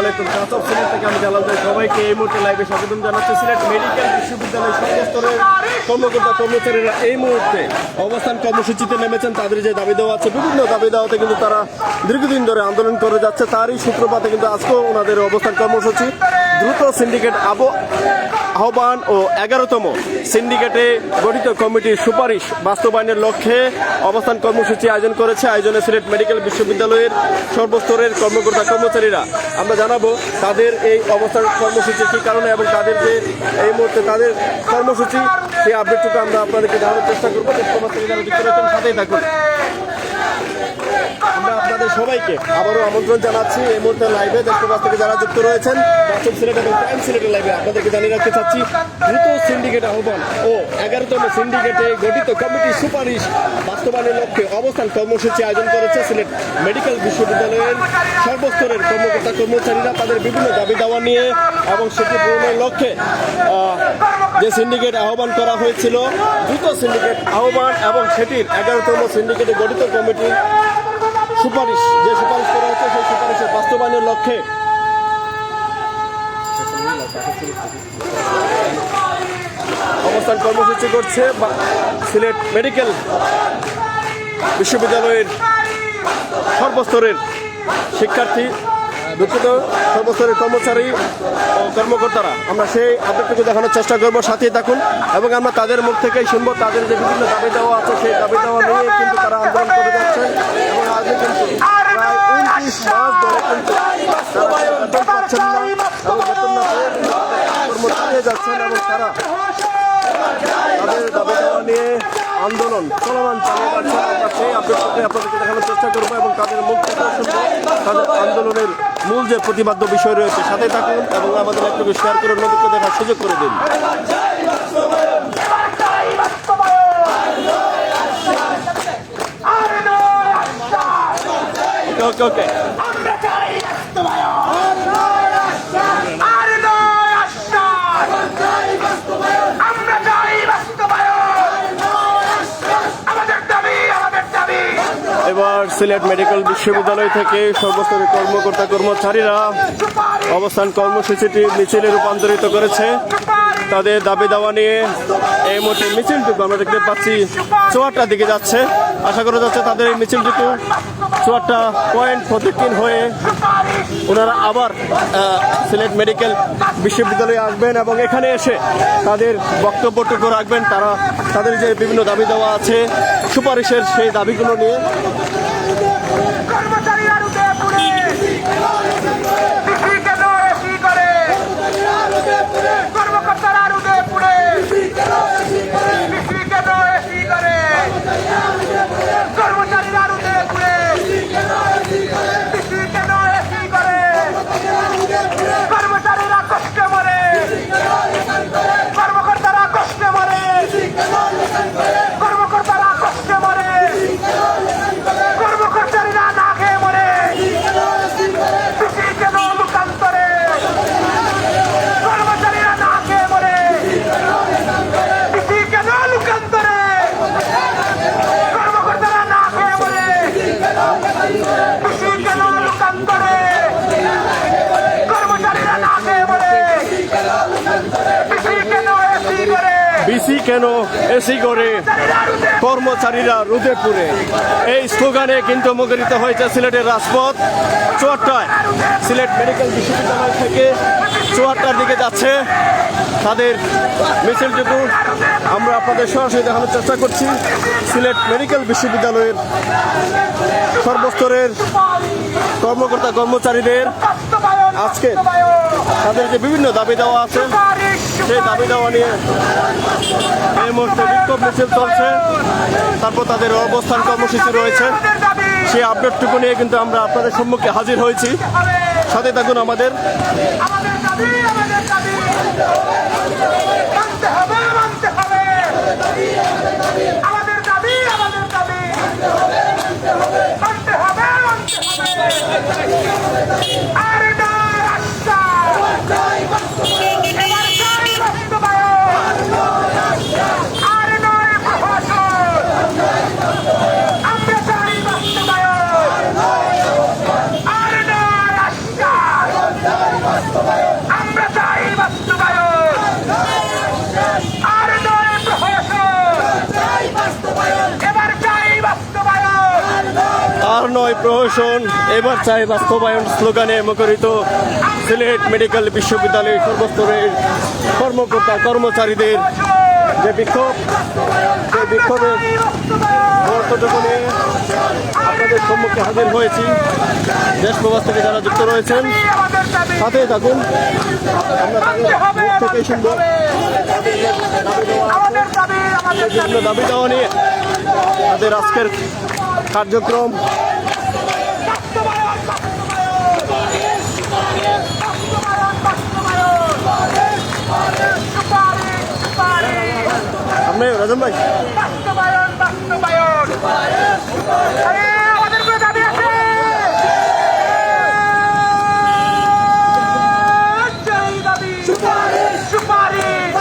আলাইকুম কাতব সিলেট থেকে আমি সবাইকে এই মুহূর্তে লাইভে স্বাগতম জানাচ্ছি। সিলেট মেডিকেল কর্মকর্তা কর্মচারীরা এই মুহূর্তে অবস্থান কর্মসূচিতে নেমেছেন। তাদের যে দাবি দেওয়া আছে, বিভিন্ন দাবি দেওয়াতে কিন্তু তারা দীর্ঘদিন ধরে আন্দোলন করে যাচ্ছে। তারই সূত্রপাতে কিন্তু আজকেও ওনাদের অবস্থান কর্মসূচি। দ্রুত সিন্ডিকেট আবো আহ্বান ও এগারোতম সিন্ডিকেটে গঠিত কমিটির সুপারিশ বাস্তবায়নের লক্ষ্যে অবস্থান কর্মসূচি আয়োজন করেছে। আয়োজনে সিলেট মেডিকেল বিশ্ববিদ্যালয়ের সর্বস্তরের কর্মকর্তা কর্মচারীরা। আমরা জানাব তাদের এই অবস্থান কর্মসূচি কী কারণে এবং তাদের যে এই মুহূর্তে তাদের কর্মসূচি, সেই আপডেটটুকু আমরা আপনাদেরকে জানানোর চেষ্টা করব। সাথেই থাকুন। আমরা আপনাদের সবাইকে আবারও আমন্ত্রণ জানাচ্ছি। এই মুহূর্তে লাইভে দেখতে থেকে যারা যুক্ত রয়েছেন বাস্তব সিলেট এবং টাইম সিলেটের লাইভে আপনাদেরকে জানিয়ে রাখতে চাচ্ছি, দ্রুত সিন্ডিকেট আহ্বান ও এগারোতম সিন্ডিকেটে গঠিত কমিটির সুপারিশ বাস্তবায়নের লক্ষ্যে অবস্থান কর্মসূচি আয়োজন করেছে সিলেট মেডিকেল বিশ্ববিদ্যালয়ের সর্বস্তরের কর্মকর্তা কর্মচারীরা তাদের বিভিন্ন দাবি দাওয়া নিয়ে এবং সেটি পূরণের লক্ষ্যে যে সিন্ডিকেট আহ্বান করা হয়েছিল, দ্রুত সিন্ডিকেট আহ্বান এবং সেটির এগারোতম সিন্ডিকেটে গঠিত কমিটির সুপারিশ, যে সুপারিশ করা হচ্ছে সেই সুপারিশের বাস্তবায়নের লক্ষ্যে। অবস্থান কর্মসূচি করছে সিলেট মেডিকেল বিশ্ববিদ্যালয়ের সর্বস্তরের শিক্ষার্থী, দুঃখিত, সর্বস্তরের কর্মচারী ও কর্মকর্তারা। আমরা সেই আপডেটটুকু দেখানোর চেষ্টা করব সাথে থাকুন এবং আমরা তাদের মুখ থেকেই শুনব, তাদের যে বিভিন্ন দাবি দেওয়া আছে, সেই দাবি দেওয়া নিয়ে আন্দোলন করে যাচ্ছেন এবং আজকে কিন্তু প্রায় উনত্রিশ মাস ধরে কিন্তু তারা বেতন পাচ্ছেন না এবং বেতন না পেয়ে কর্ম চালিয়ে যাচ্ছেন এবং তারা তাদের দাবি দেওয়া নিয়ে আন্দোলন চলমান চালিয়ে যাচ্ছে। আমরা সেই আপডেটটাকে আপনাদেরকে দেখানোর চেষ্টা করব এবং তাদের শুনব তাদের আন্দোলনের মূল যে প্রতিবাদ্য বিষয় রয়েছে সাথে থাকুন এবং আমাদের একটু শেয়ার করে নদীকে দেখার সুযোগ করে দিন। এবার সিলেট মেডিকেল বিশ্ববিদ্যালয় থেকে সর্বস্তরের কর্মকর্তা কর্মচারীরা অবস্থান কর্মসূচিটি মিছিলে রূপান্তরিত করেছে। তাদের দাবি দাওয়া নিয়ে এই মুহূর্তে মিছিলটুকু আমরা দেখতে পাচ্ছি। চুয়াটটার দিকে যাচ্ছে। আশা করা যাচ্ছে তাদের এই মিছিলটুকু চুয়াট্টা পয়েন্ট প্রতিদিন হয়ে ওনারা আবার সিলেট মেডিকেল বিশ্ববিদ্যালয়ে আসবেন এবং এখানে এসে তাদের বক্তব্যটুকু রাখবেন। তারা, তাদের যে বিভিন্ন দাবি দেওয়া আছে, সুপারিশের সেই দাবিগুলো নিয়ে কেন এসি করে কর্মচারীরা রুদে পুরে এই স্লোগানে কিন্তু মুখরিত হয়েছে সিলেটের রাজপথ। চুয়াট্টায় সিলেট মেডিকেল বিশ্ববিদ্যালয় থেকে চুয়াট্টার দিকে যাচ্ছে তাদের মিছিলটুকু আমরা আপনাদের সরাসরি দেখানোর চেষ্টা করছি। সিলেট মেডিকেল বিশ্ববিদ্যালয়ের সর্বস্তরের কর্মকর্তা কর্মচারীদের। আজকে তাদের যে বিভিন্ন দাবি দেওয়া আছে। সেই দাবি দেওয়া নিয়ে এই মুহূর্তে বিক্ষোভ মিছিল চলছে। তারপর তাদের অবস্থান কর্মসূচি রয়েছে। সেই আপডেটটুকু নিয়ে কিন্তু আমরা আপনাদের সম্মুখে হাজির হয়েছি। সাথে থাকুন আমাদের। আমাদের দাবি আমাদের দাবি মানতে হবে মানতে হবে আমাদের দাবি আমাদের দাবি মানতে হবে মানতে হবে আর নয় আশ্বাস এবার চাই বাস্তবায়ন আর নয় প্রহসন আমরা চাই বাস্তবায়ন আর নয় আশ্বাস বিশ্ববিদ্যালয় প্রহসন, এবার চাই বাস্তবায়ন স্লোগানে মুখরিত সিলেট মেডিকেল বিশ্ববিদ্যালয়ের সর্বস্তরের কর্মকর্তা, কর্মচারীদের যে বিক্ষোভ, সেই বিক্ষোভের নিয়ে আপনাদের সম্মুখে হাজির হয়েছি, দেশ প্রবাস থেকে যারা যুক্ত রয়েছেন, সাথেই থাকুন। তাদের বিভিন্ন দাবি দেওয়া নিয়ে তাদের আজকের কার্যক্রম আপনি রাজন ভাই। বাস্তবায়ন বাস্তবায়ন আরে আমাদের কোনো দাবি আছে সেই দাবি সুপারিশ সুপারিশ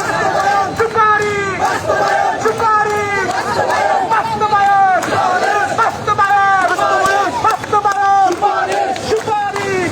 সুপারিশ সুপারিশ বাস্তবায়ন বাস্তবায়ন বাস্তবায়ন সুপারিশ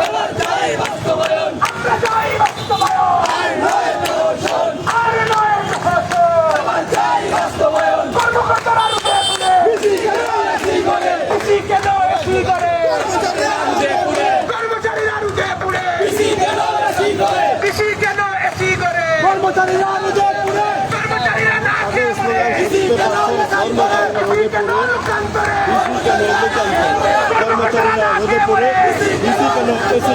আমরা চাই বাস্তবায়ন আর নয় প্রহসন কর্মকর্তারা রুখে তুলে বেশি কেন বেশি করে কর্মচারীরা রুখে পুড়ে বেশি কেন এসি করে কর্মচারীরা না খেয়ে মরে বেশি কেন লোকসান করে কর্মচারীরা রোদে পড়ে ডিসি কেন এসি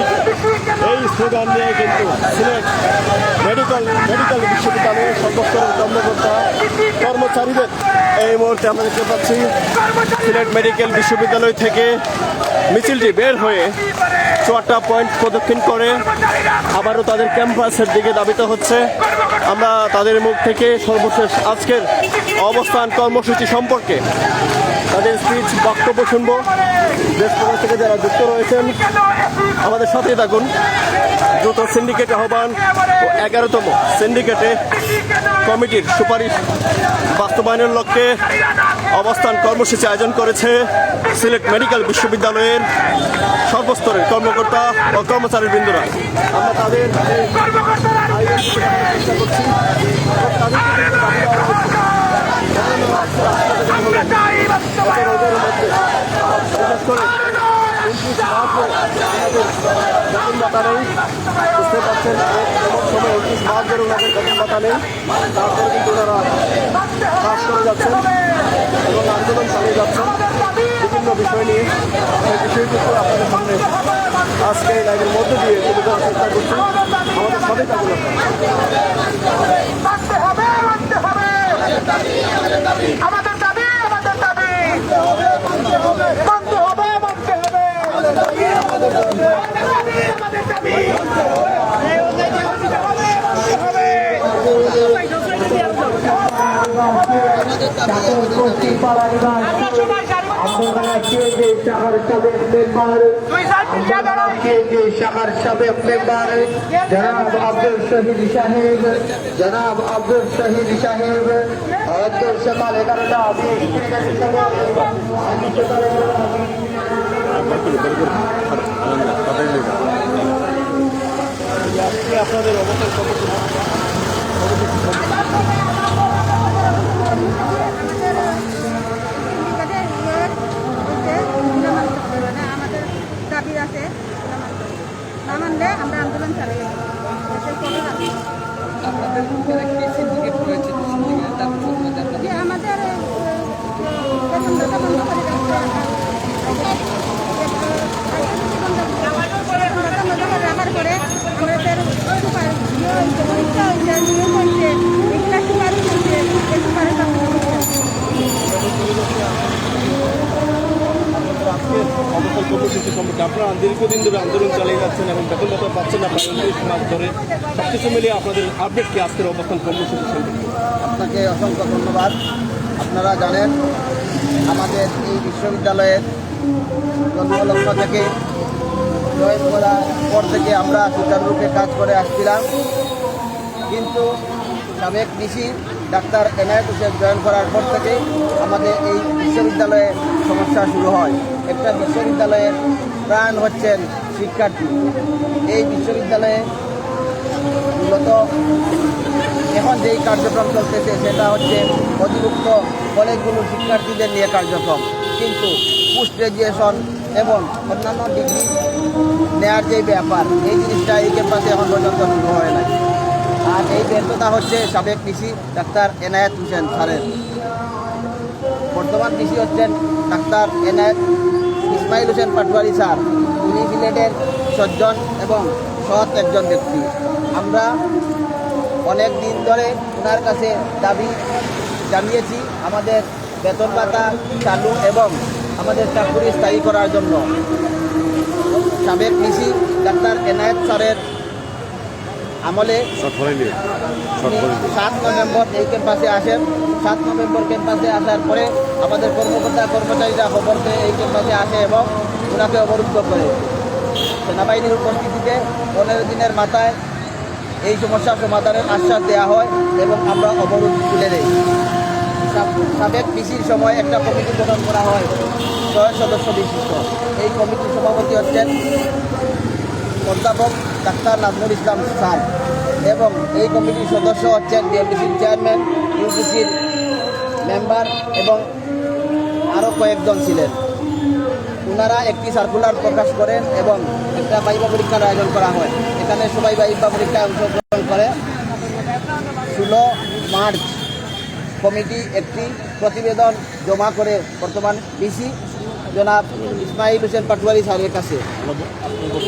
এই স্লোগান নিয়ে কিন্তু সিলেট মেডিকেল মেডিকেল বিশ্ববিদ্যালয়ের সর্বস্তরের কর্মকর্তা, কর্মচারীদের এই মুহূর্তে আমরা দেখতে পাচ্ছি সিলেট মেডিকেল বিশ্ববিদ্যালয় থেকে মিছিলটি বের হয়ে চুয়াট্টা পয়েন্ট প্রদক্ষিণ করে। আবারও তাদের ক্যাম্পাসের দিকে দাবিত হচ্ছে। আমরা তাদের মুখ থেকে সর্বশেষ আজকের অবস্থান কর্মসূচি সম্পর্কে তাদের স্পিচ বক্তব্য শুনব। দেশ থেকে যারা যুক্ত রয়েছেন, আমাদের সাথে থাকুন। দ্রুত সিন্ডিকেট আহ্বান ও এগারোতম সিন্ডিকেটে কমিটির সুপারিশ বাস্তবায়নের লক্ষ্যে অবস্থান কর্মসূচি আয়োজন করেছে সিলেট মেডিকেল বিশ্ববিদ্যালয়ের সর্বস্তরের কর্মকর্তা ও কর্মচারী বৃন্দরা। আমরা তাদের চেষ্টা করছি আমরা চাই বাস্তবায়ন ভাতা নেই বুঝতে পারছেন এমন সময় উনত্রিশ মার্চের ওনাদের কিন্তু কাজ করে যাচ্ছেন এবং আন্দোলন চালিয়ে যাচ্ছেন বিভিন্ন বিষয় নিয়ে সেই বিষয়টুকু আপনাদের সামনে আজকে এই লাইনের মধ্যে দিয়ে চেষ্টা করছি আমাদের সবাই থাকুন আপনারা মানতে হবে মানতে হবে আমাদের দাবি আমাদের দাবি মানতে হবে মানতে হবে আমাদের দাবি আমাদের দাবি আমাদের দাবি আমরা সবাই জানি দুই সাইড মিলিয়ে দাঁড়াই শাখার সাবেক মেম্বার জনাব আব্দুল শহীদ সাহেব জনাব আব্দুল শহীদ সাহেব আব্দুল সকাল এগারোটা আমি আজকে আপনাদের অবস্থান কত দাবি আছে না মানলে আমরা আন্দোলন চালাই আমাদের বেতন ভাতা বন্ধ করে রাখার আমাদের সুপার নিয়ম হয়েছে এগুলা সুপারিশ আপনারা দীর্ঘদিন ধরে আন্দোলন চালিয়ে যাচ্ছেন এবং বেতন ভাতা পাচ্ছেন না মাস ধরে সবকিছু মিলিয়ে আপনাদের আপডেট কি আজকের অবস্থান কর্মসূচি আপনাকে অসংখ্য ধন্যবাদ। আপনারা জানেন, আমাদের এই বিশ্ববিদ্যালয়ের জন্মলগ্ন থেকে জয়েন করার পর থেকে আমরা সুচারুরূপে কাজ করে আসছিলাম। কিন্তু সাবেক ডিসি ডাক্তার এনায়েত হোসেন জয়েন করার পর থেকে আমাদের এই বিশ্ববিদ্যালয়ে সমস্যা শুরু হয়। একটা বিশ্ববিদ্যালয়ের প্রাণ হচ্ছেন শিক্ষার্থী। এই বিশ্ববিদ্যালয়ে মূলত এখন যেই কার্যক্রম চলতেছে সেটা হচ্ছে অধিভুক্ত কলেজগুলোর শিক্ষার্থীদের নিয়ে কার্যক্রম। কিন্তু পোস্ট গ্রাজুয়েশন এবং অন্যান্য ডিগ্রি নেয়ার যে ব্যাপার, এই জিনিসটা এই ক্যাম্পাসে এখন পর্যন্ত শুরু হয় নাই। আর এই ব্যর্থতা হচ্ছে সাবেক কৃষি ডাক্তার এনায়েত হোসেন স্যারের। বর্তমান কৃষি হচ্ছেন ডাক্তার এনায়েত ইসমাইল হোসেন পাটওয়ারি স্যার। উনি সিলেটের সজ্জন এবং সৎ একজন ব্যক্তি। আমরা অনেক দিন ধরে ওনার কাছে দাবি জানিয়েছি আমাদের বেতন ভাতা চালু এবং আমাদের চাকরি স্থায়ী করার জন্য। সাবেক কৃষি ডাক্তার এনায়েত স্যারের আমলে সাত নভেম্বর এই ক্যাম্পাসে আসেন। সাত নভেম্বর ক্যাম্পাসে আসার পরে আমাদের কর্মকর্তা কর্মচারীরা খবর পেয়ে এই ক্যাম্পাসে আসে এবং ওনাকে অবরুদ্ধ করে। সেনাবাহিনীর উপস্থিতিতে পনেরো দিনের মাথায় এই সমস্যার সমাধানের আশ্বাস দেওয়া হয় এবং আমরা অবরোধ তুলে দেই। সাবেক পিসির সময় একটা কমিটি গঠন করা হয়। ছয় সদস্য বিশিষ্ট। এই কমিটির সভাপতি হচ্ছেন অধ্যাপক ডাক্তার নাজমুল ইসলাম স্যার এবং এই কমিটির সদস্য হচ্ছেন ডিএমডিসির চেয়ারম্যান ইউজিসির মেম্বার এবং আরও কয়েকজন ছিলেন। ওনারা একটি সার্কুলার প্রকাশ করেন এবং একটা বাইবা পরীক্ষার আয়োজন করা হয়। এখানে সবাই বাইবা পরীক্ষায় অংশগ্রহণ করে। ষোলো মার্চ কমিটি একটি প্রতিবেদন জমা করে বর্তমান ডিসি জনাব ইসমাইল হোসেন পাটওয়ারি স্যারের কাছে।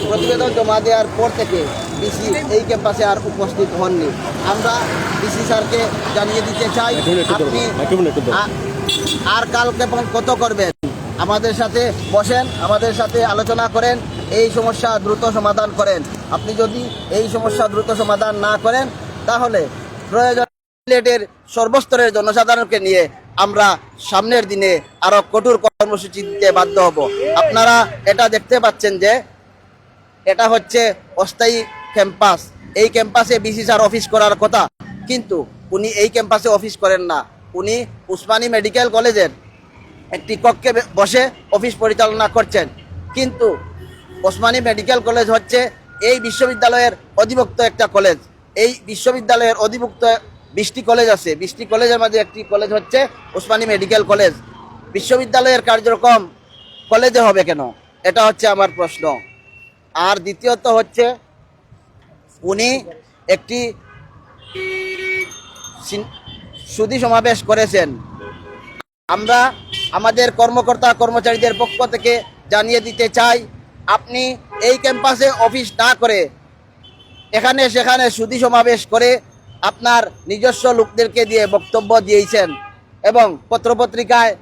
প্রতিবেদন জমা দেওয়ার পর থেকে ডিসি এই ক্যাম্পাসে আর উপস্থিত হননি। আমরা ডিসি স্যারকে জানিয়ে দিতে চাই আপনি আর কাল কেমন কত করবেন? আমাদের সাথে বসেন আমাদের সাথে আলোচনা করেন এই সমস্যা দ্রুত সমাধান করেন। আপনি যদি এই সমস্যা দ্রুত সমাধান না করেন তাহলে প্রয়োজন সিলেটের সর্বস্তরের জনসাধারণকে নিয়ে আমরা সামনের দিনে আরও কঠোর কর্মসূচি দিতে বাধ্য হব। আপনারা এটা দেখতে পাচ্ছেন যে এটা হচ্ছে অস্থায়ী ক্যাম্পাস। এই ক্যাম্পাসে বিসিসার অফিস করার কথা। কিন্তু উনি এই ক্যাম্পাসে অফিস করেন না। উনি উসমানী মেডিকেল কলেজের একটি কক্ষে বসে অফিস পরিচালনা করছেন। কিন্তু ওসমানী মেডিকেল কলেজ হচ্ছে এই বিশ্ববিদ্যালয়ের অধিভুক্ত একটা কলেজ। এই বিশ্ববিদ্যালয়ের অধিভুক্ত বিশটি কলেজ আছে। বিশটি কলেজের মাঝে একটি কলেজ হচ্ছে ওসমানী মেডিকেল কলেজ বিশ্ববিদ্যালয়ের কার্যক্রম কলেজে হবে কেন? এটা হচ্ছে আমার প্রশ্ন। আর দ্বিতীয়ত হচ্ছে, উনি একটি সুধী সমাবেশ করেছেন। আমরা আমাদের কর্মকর্তা কর্মচারীদের পক্ষ থেকে জানিয়ে দিতে চাই, আপনি এই ক্যাম্পাসে অফিস না করে এখানে সেখানে সুধী সমাবেশ করে আপনার নিজস্ব লোকদেরকে দিয়ে বক্তব্য দিয়েছেন এবং পত্রপত্রিকায়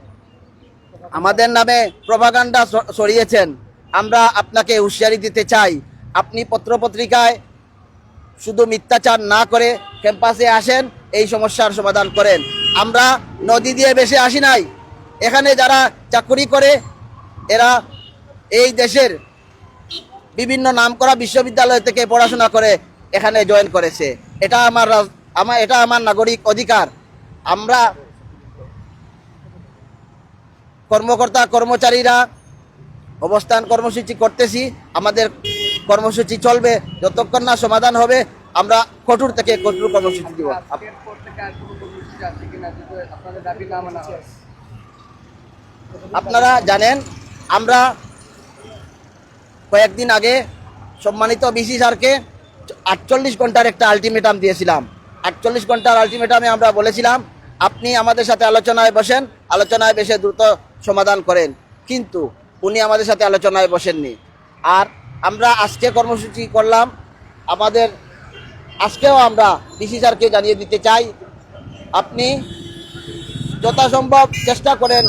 আমাদের নামে প্রভাগান্ডা সরিয়েছেন আমরা আপনাকে হুঁশিয়ারি দিতে চাই। আপনি পত্রপত্রিকায় শুধু মিথ্যাচার না করে ক্যাম্পাসে আসেন, এই সমস্যার সমাধান করেন। আমরা নদী দিয়ে বেশি আসি নাই। এখানে যারা চাকরি করে, এরা এই দেশের বিভিন্ন নামকরা বিশ্ববিদ্যালয় থেকে পড়াশোনা করে এখানে জয়েন করেছে। এটা আমার আমার এটা আমার নাগরিক অধিকার। আমরা কর্মকর্তা, কর্মচারীরা অবস্থান কর্মসূচি করতেছি। আমাদের কর্মসূচি চলবে, যতক্ষণ না সমাধান হবে, আমরা কঠোর থেকে কঠোর কর্মসূচি দিব। আপনারা জানেন, আমরা কয়েকদিন আগে সম্মানিত বিসি স্যারকে আটচল্লিশ ঘণ্টার একটা আলটিমেটাম দিয়েছিলাম। আটচল্লিশ ঘণ্টার আলটিমেটামে আমরা বলেছিলাম, আপনি আমাদের সাথে আলোচনায় বসেন, আলোচনায় বসে দ্রুত সমাধান করেন। কিন্তু উনি আমাদের সাথে আলোচনায় বসেননি। আর আমরা আজকে কর্মসূচি করলাম, আমাদের আজকেও আমরা ডিসি স্যারকে জানিয়ে দিতে চাই, আপনি যথাসম্ভব চেষ্টা করেন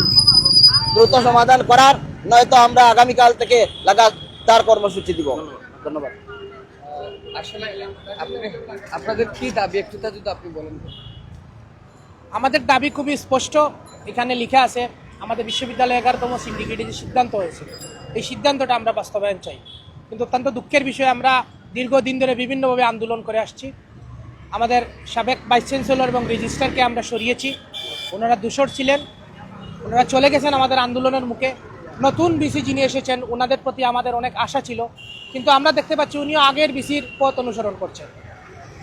দ্রুত সমাধান করার, নয়তো আমরা আগামীকাল থেকে লাগাতার কর্মসূচি দিব। ধন্যবাদ। আসলে আপনি আপনাদের কি দাবি? একটু তা যদি আপনি বলেন। আমাদের দাবি খুবই স্পষ্ট। এখানে লেখা আছে আমাদের বিশ্ববিদ্যালয়ে এগারোতম সিন্ডিকেটে যে সিদ্ধান্ত হয়েছে এই সিদ্ধান্তটা আমরা বাস্তবায়ন চাই। কিন্তু অত্যন্ত দুঃখের বিষয়ে আমরা দীর্ঘদিন ধরে বিভিন্নভাবে আন্দোলন করে আসছি। আমাদের সাবেক ভাইস চ্যান্সেলর এবং রেজিস্ট্রারকে আমরা সরিয়েছি। ওনারা দূষর ছিলেন। ওনারা চলে গেছেন আমাদের আন্দোলনের মুখে। নতুন বিসি যিনি এসেছেন ওনাদের প্রতি আমাদের অনেক আশা ছিল। কিন্তু আমরা দেখতে পাচ্ছি উনিও আগের বিসির পথ অনুসরণ করছেন।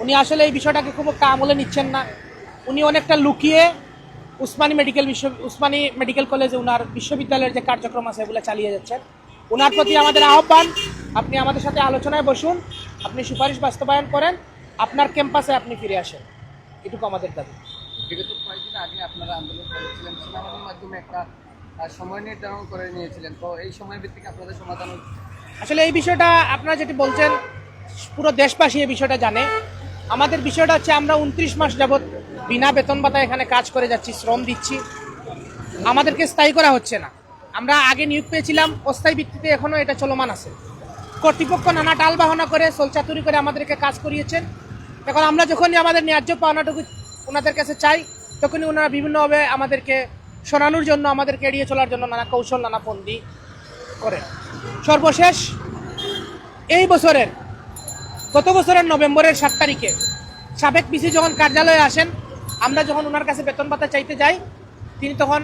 উনি আসলে এই বিষয়টাকে খুব একটা আমলে নিচ্ছেন না। উনি অনেকটা লুকিয়ে উসমানী মেডিকেল বিশ্ব উসমানী মেডিকেল কলেজে ওনার বিশ্ববিদ্যালয়ের যে কার্যক্রম আছে এগুলো চালিয়ে যাচ্ছেন। ওনার প্রতি আমাদের আহ্বান, আপনি আমাদের সাথে আলোচনায় বসুন, আপনি সুপারিশ বাস্তবায়ন করেন, আপনার ক্যাম্পাসে আপনি ফিরে আসেন। এটুকু আমাদের দাবি। বিগত কয়েকদিন আগে আপনারা আন্দোলন করেছিলেন মাধ্যমে একটা সময় নির্ধারণ করে নিয়েছিলেন। তো এই সময়ের ভিত্তিতে আপনাদের সমাধান আসলে এই বিষয়টা আপনারা যেটি বলছেন, পুরো দেশবাসী এই বিষয়টা জানে। আমাদের বিষয়টা হচ্ছে আমরা উনত্রিশ মাস যাবৎ বিনা বেতন ভাতা এখানে কাজ করে যাচ্ছি, শ্রম দিচ্ছি। আমাদেরকে স্থায়ী করা হচ্ছে না। আমরা আগে নিয়োগ পেয়েছিলাম, অস্থায়ী ভিত্তিতে এখনও এটা চলমান আছে। কর্তৃপক্ষ নানা টাল বাহনা করে সোলচাতুরি করে আমাদেরকে কাজ করিয়েছেন। এখন আমরা যখনই আমাদের ন্যায্য পাওনাটুকু ওনাদের কাছে চাই, তখনই ওনারা বিভিন্নভাবে আমাদেরকে সরানোর জন্য, আমাদেরকে এড়িয়ে চলার জন্য নানা কৌশল, নানা ফন্দি করেন। সর্বশেষ এই বছরের, গত বছরের নভেম্বরের সাত তারিখে সাবেক পিসি যখন কার্যালয়ে আসেন, আমরা যখন ওনার কাছে বেতন ভাতা চাইতে যাই, তিনি তখন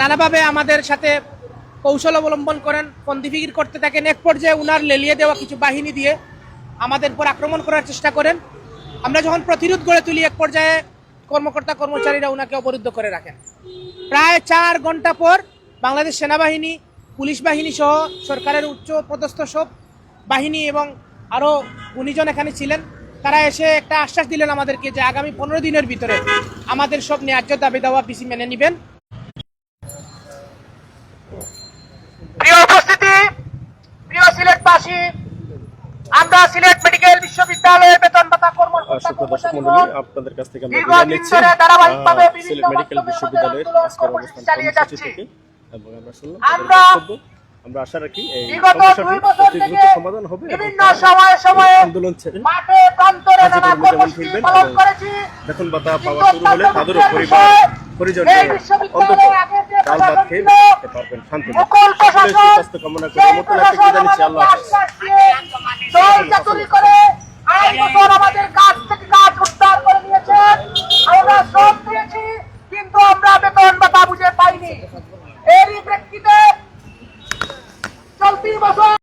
নানাভাবে আমাদের সাথে কৌশল অবলম্বন করেন ফন্দিফিকির করতে থাকেন, এক পর্যায়ে উনার লেলিয়ে দেওয়া কিছু বাহিনী দিয়ে আমাদের উপর আক্রমণ করার চেষ্টা করেন। আমরা যখন প্রতিরোধ গড়ে তুলি, এক পর্যায়ে কর্মকর্তা কর্মচারীরা উনাকে অবরুদ্ধ করে রাখেন। প্রায় চার ঘণ্টা পর বাংলাদেশ সেনাবাহিনী পুলিশ বাহিনী সহ সরকারের উচ্চ পদস্থ সব বাহিনী এবং আরও গুণীজন এখানে ছিলেন তারা এসে একটা আশ্বাস দিলেন আমাদেরকে যে আগামী পনেরো দিনের ভিতরে আমাদের সব ন্যায্য দাবি দেওয়া পিসি মেনে নেবেন। প্রিয় উপস্থিতি প্রিয় সিলেটবাসী আমরা সিলেট মেডিকেল বিশ্ববিদ্যালয়ের বেতন ভাতা আপনাদের কাছ থেকে আমরা বিদায় নিচ্ছি। সিলেট মেডিকেল বিশ্ববিদ্যালয়ের আজকের অবস্থান কর্মসূচি থেকে। আমরা আশা রাখি এই সমস্যাটি হবে আন্দোলন ছেড়ে মাঠে প্রান্তরে নানা কর্মসূচি পালন করেছি। বেতন আমাদের কাছ থেকে গাছ উদ্ধার কিন্তু আমরা বেতন ভাতা বুঝে পাইনি। এরই প্রেক্ষিতে চলতি বছর